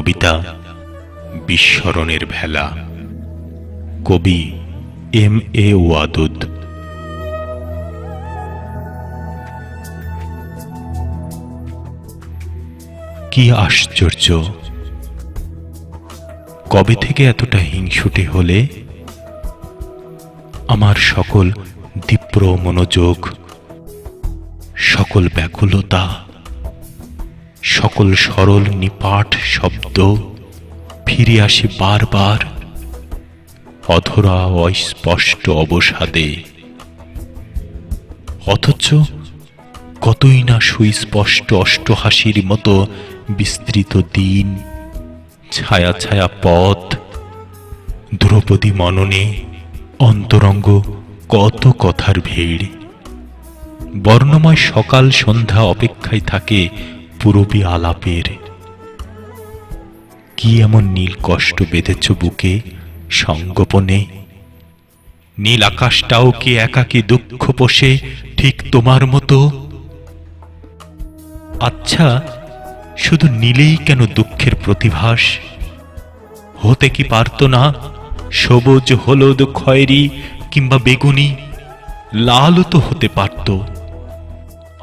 কবিতা বিস্মরণের ভেলা। কবি এম এ ওয়াদুদ। কি আশ্চর্য! কবে থেকে এতটা হিংসুটে হলে আমার সকল দীপ্র মনোযোগ, সকল ব্যাকুলতা সকল সরল নিপাট শব্দ ফিরে আসে বারবার। অধরা অস্পষ্ট অবসাদে। অথচ কতই না সুস্পষ্ট অষ্টহাসির মতো বিস্তৃত দিন, ছায়া ছায়া পথ, দ্রৌপদী মননে অন্তরঙ্গ কত কথার ভিড়। বর্ণময় সকাল সন্ধ্যা অপেক্ষায় থাকে পুরবী আলাপের। কি এমন নীল কষ্ট বেঁধেছ বুকে সঙ্গোপনে? নীল আকাশটাও কি একাকী দুঃখ পোষে ঠিক তোমার মতো? আচ্ছা শুধু নীলেই কেন দুঃখের প্রতিভাস? হতে কি পারত না সবুজ, হলুদ, খয়েরি কিংবা বেগুনি? লালও তো হতে পারত।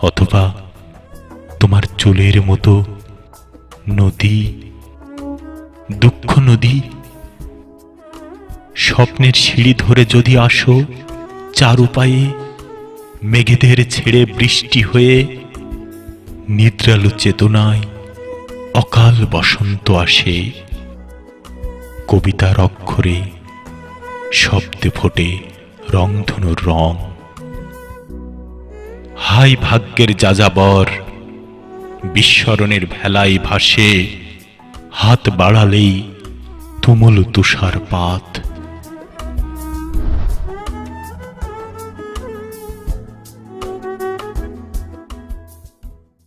অথবা তোমার চুলের মতো। নদী, দুঃখ নদী, স্বপ্নের সিঁড়ি ধরে যদি আসো চার উপায়ে মেঘেদের ছেড়ে বৃষ্টি হয়ে নিদ্রালু চেতনায় অকাল বসন্ত আসে। কবিতার অক্ষরে শব্দে ফোটে রংধনুর রং। হাই ভাগ্যের যাযাবর বিস্মরণের ভেলাই ভাসে হাত বাড়ালেই তুমুল তুষারপাত।